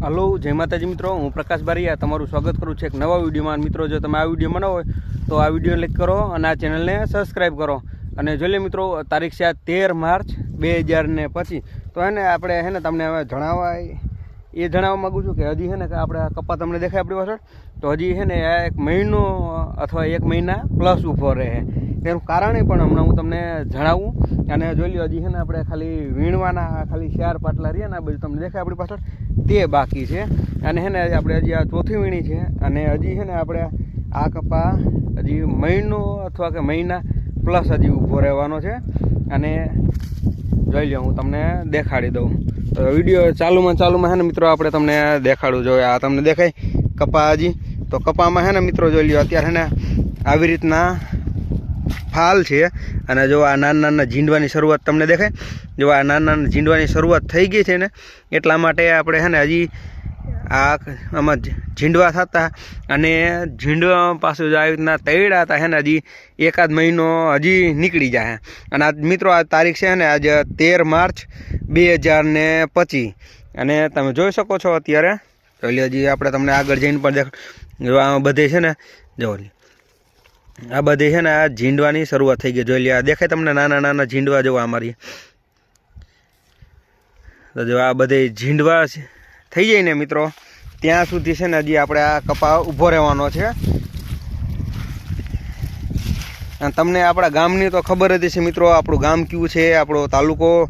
Hello, જય માતાજી મિત્રો. હું પ્રકાશ બારીયા તમારું સ્વાગત કરું છું એક નવા વિડીયોમાં. મિત્રો, જો તમે આ વીડિયો બનાવો હોય, તો આ વીડિયો લાઈક કરો અને આ ચેનલને સબસ્ક્રાઈબ કરો. અને જોઈ મિત્રો, તારીખ છે તેર માર્ચ બે હજાર ને પચીસ. તો એને આપણે, હે ને, તમને હવે જણાવવા એ જણાવવા માગું છું કે હજી છે ને કે આપણે કપા તમને દેખાય આપણી પાછળ, તો હજી છે ને આ એક મહિનો અથવા એક મહિના પ્લસ ઊભો રહે તેનું કારણ પણ હમણાં હું તમને જણાવું અને જોઈ લો હજી છે ને આપણે ખાલી વીણવાના, ખાલી ચાર પાટલા રહ્યા ને આ બધું તમને દેખાય આપણી પાછળ, તે બાકી છે. અને છે ને આપણે હજી આ ચોથી વીણી છે અને હજી છે ને આપણે આ કપા હજી મહિનો અથવા કે મહિના પ્લસ હજી ઊભો રહેવાનો છે. અને જોઈ લો હું તમને દેખાડી દઉં. તો વીડિયો ચાલુમાં ચાલુમાં છે ને મિત્રો, આપણે તમને દેખાડું જોઈએ. આ તમને દેખાય કપા હજી તો કપામાં છે ને મિત્રો, જોઈ લો અત્યારે ને આવી રીતના ફાલ છે. અને જો આ નાના નાના ઝીંડવાની શરૂઆત તમને દેખાય. જો આ નાના નાના ઝીંડવાની શરૂઆત થઈ ગઈ છે ને, એટલા માટે આપણે હે ને હજી આ આમાં ઝીંડવા થતા અને ઝીંડવા પાછું આવી રીતના તૈડા હતા હે ને, હજી એકાદ મહિનો હજી નીકળી જાય અને આ મિત્રો આ તારીખ છે ને, આજે તેર માર્ચ બે હજાર ને પચીસ અને તમે જોઈ શકો છો અત્યારે. એટલે હજી આપણે તમને આગળ જઈને પણ દેખ બધે છે ને જો આ બધી છે ને, આ ઝીંડવાની શરૂઆત થઈ ગઈ. જોઈ લે આ દેખાય તમને નાના નાના ઝીંડવા જોવા અમારી તો જો આ બધે ઝીંડવા છે- થઈ જાય ને મિત્રો. ત્યાં સુધી છે ને હજી આપણે આ કપા ઊભો રહેવાનો છે. તમને આપણા ગામની તો ખબર જ છે મિત્રો, આપણું ગામ કયું છે, આપણો તાલુકો.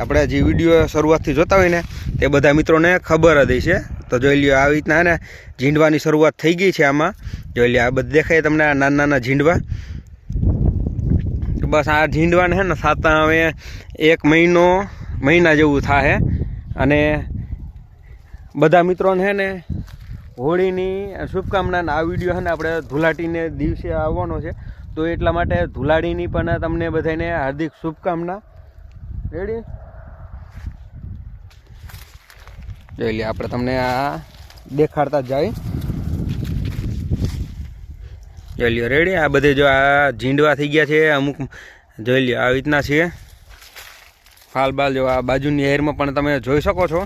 આપણે જે વીડિયો શરૂઆતથી જોતા હોય ને, તે બધા મિત્રોને ખબર જ છે તો જોઈ લ્યો આવી રીતના ને ઝીંડવાની શરૂઆત થઈ ગઈ છે આમાં. જોઈ લ્યો આ બધું દેખાય તમને, આ નાના નાના ઝીંડવા. બસ આ ઝીંડવાને છે ને સાતા હવે એક મહિનો, મહિના જેવું થાય અને બધા મિત્રોને હે ને હોળીની શુભકામનાના આ વીડિયો છે ને આપણે ધુલાટીને દિવસે આવવાનો છે. તો એટલા માટે ધુલાડીની પણ તમને બધાને હાર્દિક શુભકામના. રેડી જોઈ લે, આપણે તમને આ દેખાડતા જાય. જોઈ લો રેડી આ બધે જો આ ઝીંડવા થઈ ગયા છે, અમુક જોઈ લ્યો આવી રીતના છે. ફાલ બાલ જો આ બાજુની એરમાં પણ તમે જોઈ શકો છો.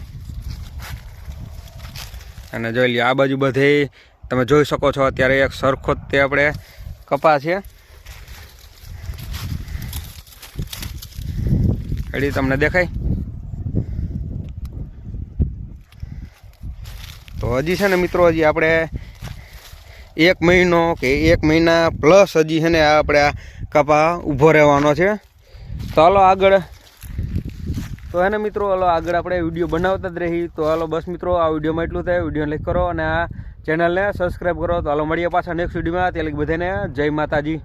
અને જોઈ લ્યો, આ બાજુ બધે તમે જોઈ શકો છો, અત્યારે એક સરખો જ તે આપણે કપા છે. એડી તમને દેખાય? તો હજી છે ને મિત્રો, હજી આપણે એક મહિનો કે એક મહિના પ્લસ હજી છે ને આપણે આ કપા ઊભો રહેવાનો છે. હાલો આગળ તો એને મિત્રો, હાલો આગળ આપણે વીડિયો બનાવતા જ રહી. તો હાલો બસ મિત્રો, આ વિડીયોમાં એટલું થાય. વીડિયો લાઈક કરો અને આ ચેનલને સબસ્ક્રાઈબ કરો. તો હાલો મળીએ પાછા નેક્સ્ટ વિડીયોમાં. ત્યાં બધાને જય માતાજી.